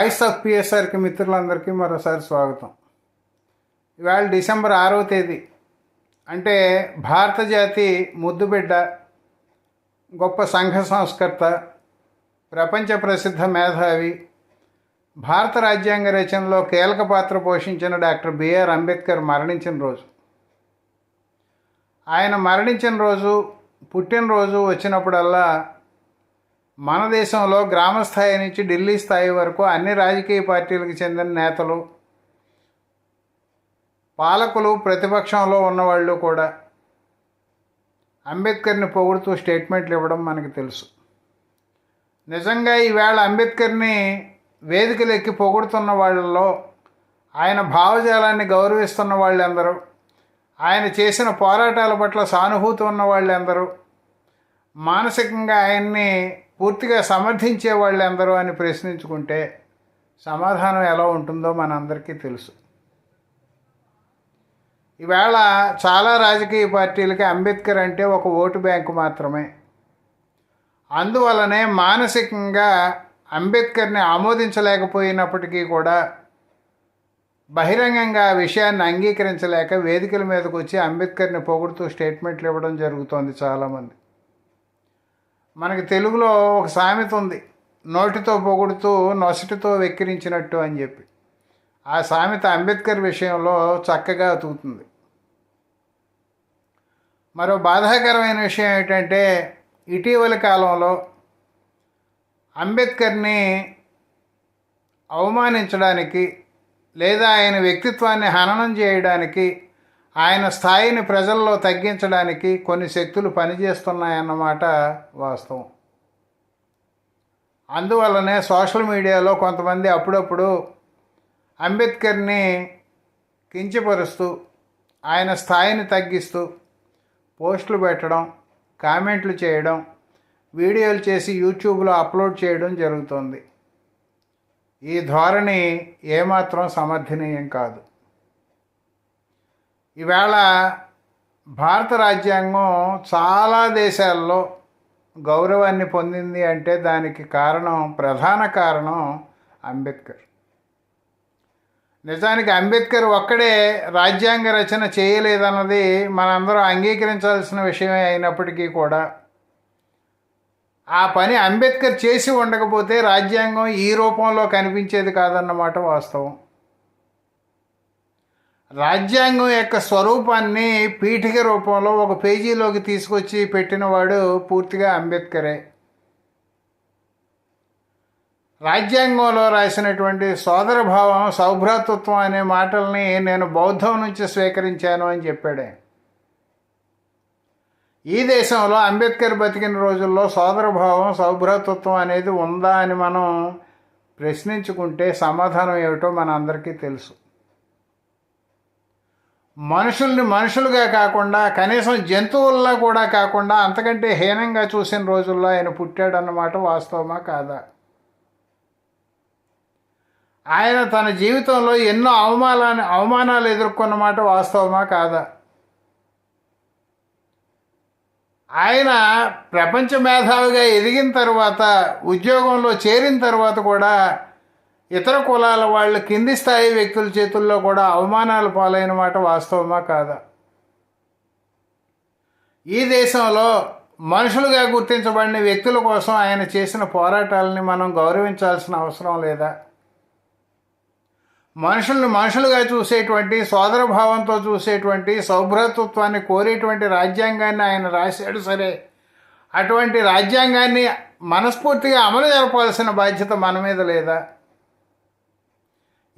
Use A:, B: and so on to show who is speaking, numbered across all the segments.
A: Voice of పిఎస్ఆర్కి మిత్రులందరికీ మరోసారి స్వాగతం. ఇవాళ డిసెంబర్ ఆరవ తేదీ. అంటే భారత జాతి ముద్దుబిడ్డ గొప్ప సంఘ సంస్కర్త ప్రపంచ ప్రసిద్ధ మేధావి భారత రాజ్యాంగ రచనలో కీలక పాత్ర పోషించిన డాక్టర్ బిఆర్ అంబేద్కర్ మరణించిన రోజు. ఆయన మరణించిన రోజు పుట్టినరోజు వచ్చినప్పుడల్లా మన దేశంలో గ్రామ స్థాయి నుంచి ఢిల్లీ స్థాయి వరకు అన్ని రాజకీయ పార్టీలకు చెందిన నేతలు పాలకులు ప్రతిపక్షంలో ఉన్నవాళ్ళు కూడా అంబేద్కర్ని పొగుడుతూ స్టేట్మెంట్లు ఇవ్వడం మనకు తెలుసు. నిజంగా ఈవేళ అంబేద్కర్ని వేదికలు ఎక్కి పొగుడుతున్న వాళ్ళలో ఆయన భావజాలాన్ని గౌరవిస్తున్న వాళ్ళందరూ ఆయన చేసిన పోరాటాల పట్ల సానుభూతి ఉన్న వాళ్ళందరూ మానసికంగా ఆయన్ని పూర్తిగా సమర్థించే వాళ్ళు ఎందరో అని ప్రశ్నించుకుంటే సమాధానం ఎలా ఉంటుందో మనందరికీ తెలుసు. ఈవేళ చాలా రాజకీయ పార్టీలకి అంబేద్కర్ అంటే ఒక ఓటు బ్యాంకు మాత్రమే. అందువలనే మానసికంగా అంబేద్కర్ని ఆమోదించలేకపోయినప్పటికీ కూడా బహిరంగంగా ఆ విషయాన్ని అంగీకరించలేక వేదికల మీదకు వచ్చి అంబేద్కర్ని పొగుడుతూ స్టేట్మెంట్లు ఇవ్వడం జరుగుతోంది చాలామంది. మనకి తెలుగులో ఒక సామెత ఉంది నోటితో పొగుడుతూ నొసటితో వెక్కిరించినట్టు అని చెప్పి. ఆ సామెత అంబేద్కర్ విషయంలో చక్కగా అతుకుతుంది మరో బాధాకరమైన విషయం ఏంటంటే ఇటీవలి కాలంలో అంబేద్కర్ని అవమానించడానికి లేదా ఆయన వ్యక్తిత్వాన్ని హననం చేయడానికి ఆయన స్థాయిని ప్రజల్లో తగ్గించడానికి కొన్ని శక్తులు పనిచేస్తున్నాయన్నమాట వాస్తవం. అందువల్లనే సోషల్ మీడియాలో కొంతమంది అప్పుడప్పుడు అంబేద్కర్ని కించపరుస్తూ ఆయన స్థాయిని తగ్గిస్తూ పోస్టులు పెట్టడం కామెంట్లు చేయడం వీడియోలు చేసి యూట్యూబ్లో అప్లోడ్ చేయడం జరుగుతుంది. ఈ ధోరణి ఏమాత్రం సమర్థనీయం కాదు. ఈవేళ భారత రాజ్యాంగం చాలా దేశాల్లో గౌరవాన్ని పొందింది అంటే దానికి కారణం ప్రధాన కారణం అంబేద్కర్. నిజానికి అంబేద్కర్ ఒక్కడే రాజ్యాంగ రచన చేయలేదన్నది మనందరం అంగీకరించాల్సిన విషయమే అయినప్పటికీ కూడా. ఆ పని అంబేద్కర్ చేసి ఉండకపోతే రాజ్యాంగం ఈ రూపంలో కనిపించేది కాదన్నమాట వాస్తవం. రాజ్యాంగం యొక్క స్వరూపాన్ని పీఠిక రూపంలో ఒక పేజీలోకి తీసుకొచ్చి పెట్టినవాడు పూర్తిగా అంబేద్కరే. రాజ్యాంగంలో రాసినటువంటి సోదరభావం సౌభ్రాతృత్వం అనే మాటల్ని నేను బౌద్ధం నుంచి స్వీకరించాను అని చెప్పాడే. ఈ దేశంలో అంబేద్కర్ బతికిన రోజుల్లో సోదరభావం సౌభ్రాతృత్వం అనేది ఉందా అని మనం ప్రశ్నించుకుంటే సమాధానం ఏమిటో మన అందరికీ తెలుసు. మనుషుల్ని మనుషులుగా కాకుండా కనీసం జంతువుల్లా కూడా కాకుండా అంతకంటే హీనంగా చూసిన రోజుల్లో ఆయన పుట్టాడన్నమాట వాస్తవమా కాదా? ఆయన తన జీవితంలో ఎన్నో అవమానాన్ని అవమానాలు ఎదుర్కొన్నమాట వాస్తవమా కాదా? ఆయన ప్రపంచ మేధావిగా ఎదిగిన తర్వాత ఉద్యోగంలో చేరిన తర్వాత కూడా ఇతర కులాల వాళ్ళు కింది స్థాయి వ్యక్తుల చేతుల్లో కూడా అవమానాలు పాలైన మాట వాస్తవమా కాదా? ఈ దేశంలో మనుషులుగా గుర్తించబడిన వ్యక్తుల కోసం ఆయన చేసిన పోరాటాలని మనం గౌరవించాల్సిన అవసరం లేదా? మనుషుల్ని మనుషులుగా చూసేటువంటి సోదరభావంతో చూసేటువంటి సౌభ్రతత్వాన్ని కోరేటువంటి రాజ్యాంగాన్ని ఆయన రాశాడు. సరే అటువంటి రాజ్యాంగాన్ని మనస్ఫూర్తిగా అమలు జరపాల్సిన బాధ్యత మన మీద లేదా?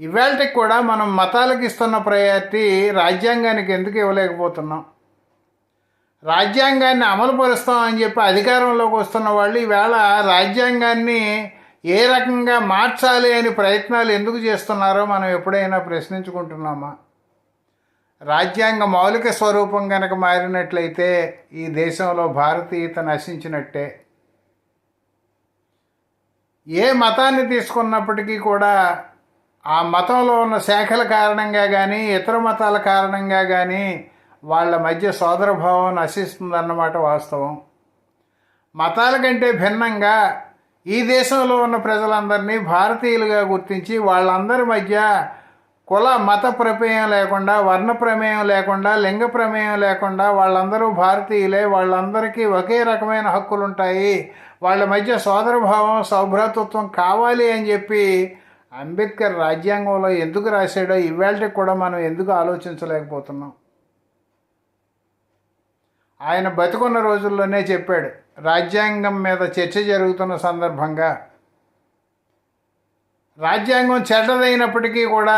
A: ఇవాళకి కూడా మనం మతాలకు ఇస్తున్న ప్రయారిటీ రాజ్యాంగానికి ఎందుకు ఇవ్వలేకపోతున్నాం? రాజ్యాంగాన్ని అమలు పరుస్తామని చెప్పి అధికారంలోకి వస్తున్న వాళ్ళు ఈవేళ రాజ్యాంగాన్ని ఏ రకంగా మార్చాలి అని ప్రయత్నాలు ఎందుకు చేస్తున్నారో మనం ఎప్పుడైనా ప్రశ్నించుకుంటున్నామా? రాజ్యాంగ మౌలిక స్వరూపం కనుక మారినట్లయితే ఈ దేశంలో భారతీయత నశించినట్టే. ఏ మతాన్ని తీసుకున్నప్పటికీ కూడా ఆ మతంలో ఉన్న శాఖల కారణంగా కానీ ఇతర మతాల కారణంగా కానీ వాళ్ళ మధ్య సోదరభావం నశిస్తుందన్నమాట వాస్తవం. మతాల కంటే భిన్నంగా ఈ దేశంలో ఉన్న ప్రజలందరినీ భారతీయులుగా గుర్తించి వాళ్ళందరి మధ్య కుల మత ప్రమేయం లేకుండా వర్ణ ప్రమేయం లేకుండా లింగ ప్రమేయం లేకుండా వాళ్ళందరూ భారతీయులే. వాళ్ళందరికీ ఒకే రకమైన హక్కులు ఉంటాయి వాళ్ళ మధ్య సోదరభావం సౌభ్రాతృత్వం కావాలి అని చెప్పి అంబేద్కర్ రాజ్యాంగంలో ఎందుకు రాశాడో ఇవాళకి కూడా మనం ఎందుకు ఆలోచించలేకపోతున్నాం? ఆయన బతుకున్న రోజుల్లోనే చెప్పాడు రాజ్యాంగం మీద చర్చ జరుగుతున్న సందర్భంగా. రాజ్యాంగం చెడ్డదైనప్పటికీ కూడా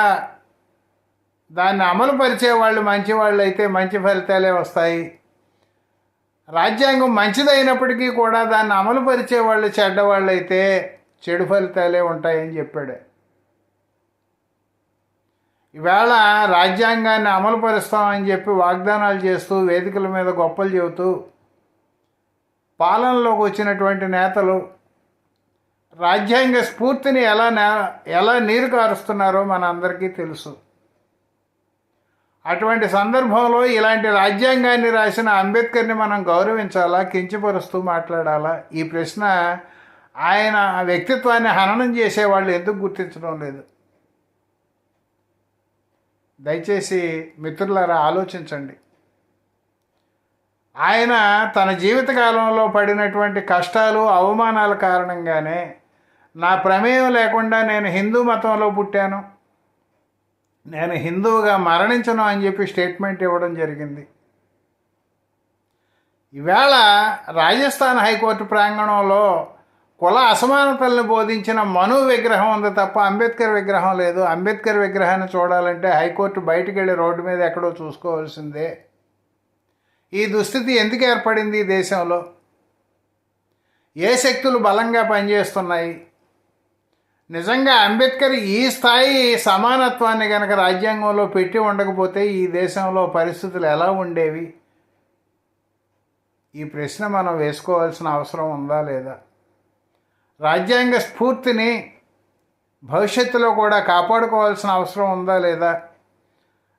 A: దాన్ని అమలు పరిచే వాళ్ళు మంచివాళ్ళు అయితే మంచి ఫలితాలే వస్తాయి. రాజ్యాంగం మంచిదైనప్పటికీ కూడా దాన్ని అమలు పరిచే వాళ్ళు చెడ్డవాళ్ళు అయితే చెడు ఫలితాలే ఉంటాయని చెప్పాడు. ఈవేళ రాజ్యాంగాన్ని అమలు పరుస్తామని చెప్పి వాగ్దానాలు చేస్తూ వేదికల మీద గొప్పలు చెబుతూ పాలనలోకి వచ్చినటువంటి నేతలు రాజ్యాంగ స్ఫూర్తిని ఎలా నే ఎలా నీరు కారుస్తున్నారో మన అందరికీ తెలుసు. అటువంటి సందర్భంలో ఇలాంటి రాజ్యాంగాన్ని రాసిన అంబేద్కర్ని మనం గౌరవించాలా కించపరుస్తూ మాట్లాడాలా? ఈ ప్రశ్న ఆయన వ్యక్తిత్వాన్ని హననం చేసేవాళ్ళు ఎందుకు గుర్తించడం లేదు? దయచేసి మిత్రులారా ఆలోచించండి. ఆయన తన జీవితకాలంలో పడినటువంటి కష్టాలు అవమానాల కారణంగానే నా ప్రమేయం లేకుండా నేను హిందూ మతంలో పుట్టాను. నేను హిందువుగా మరణించను అని చెప్పి స్టేట్మెంట్ ఇవ్వడం జరిగింది. ఈవేళ రాజస్థాన్ హైకోర్టు ప్రాంగణంలో కుల అసమానతల్ని బోధించిన మను విగ్రహం ఉంది తప్ప అంబేద్కర్ విగ్రహం లేదు. అంబేద్కర్ విగ్రహాన్ని చూడాలంటే హైకోర్టు బయటికి వెళ్ళి రోడ్డు మీద ఎక్కడో చూసుకోవాల్సిందే. ఈ దుస్థితి ఎందుకు ఏర్పడింది ఈ దేశంలో? ఏ శక్తులు బలంగా పనిచేస్తున్నాయి? నిజంగా అంబేద్కర్ ఈ స్థాయి సమానత్వాన్ని కనుక రాజ్యాంగంలో పెట్టి ఉండకపోతే ఈ దేశంలో పరిస్థితులు ఎలా ఉండేవి? ఈ ప్రశ్న మనం వేసుకోవాల్సిన అవసరం ఉందా లేదా? రాజ్యాంగ స్ఫూర్తిని భవిష్యత్తులో కూడా కాపాడుకోవాల్సిన అవసరం ఉందా లేదా?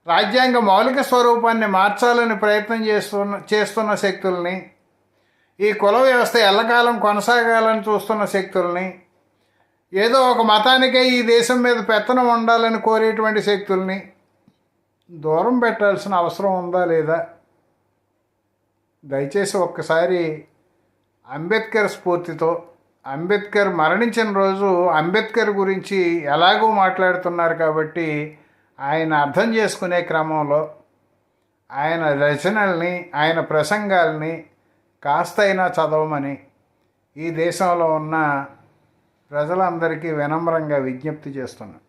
A: రాజ్యాంగ మౌలిక స్వరూపాన్ని మార్చాలని ప్రయత్నం చేస్తున్న చేస్తున్న శక్తుల్ని ఈ కుల వ్యవస్థ ఎల్లకాలం కొనసాగాలని చూస్తున్న శక్తుల్ని ఏదో ఒక మతానికే ఈ దేశం మీద పెత్తనం ఉండాలని కోరేటువంటి శక్తుల్ని దూరం పెట్టాల్సిన అవసరం ఉందా లేదా? దయచేసి ఒక్కసారి అంబేద్కర్ స్ఫూర్తితో అంబేద్కర్ మరణించిన రోజు అంబేద్కర్ గురించి ఎలాగో మాట్లాడుతున్నారు కాబట్టి ఆయన అర్థం చేసుకునే క్రమంలో ఆయన రచనల్ని ఆయన ప్రసంగాల్ని కాస్తైనా చదవమని ఈ దేశంలో ఉన్న ప్రజలందరికీ వినమ్రంగా విజ్ఞప్తి చేస్తున్నాను.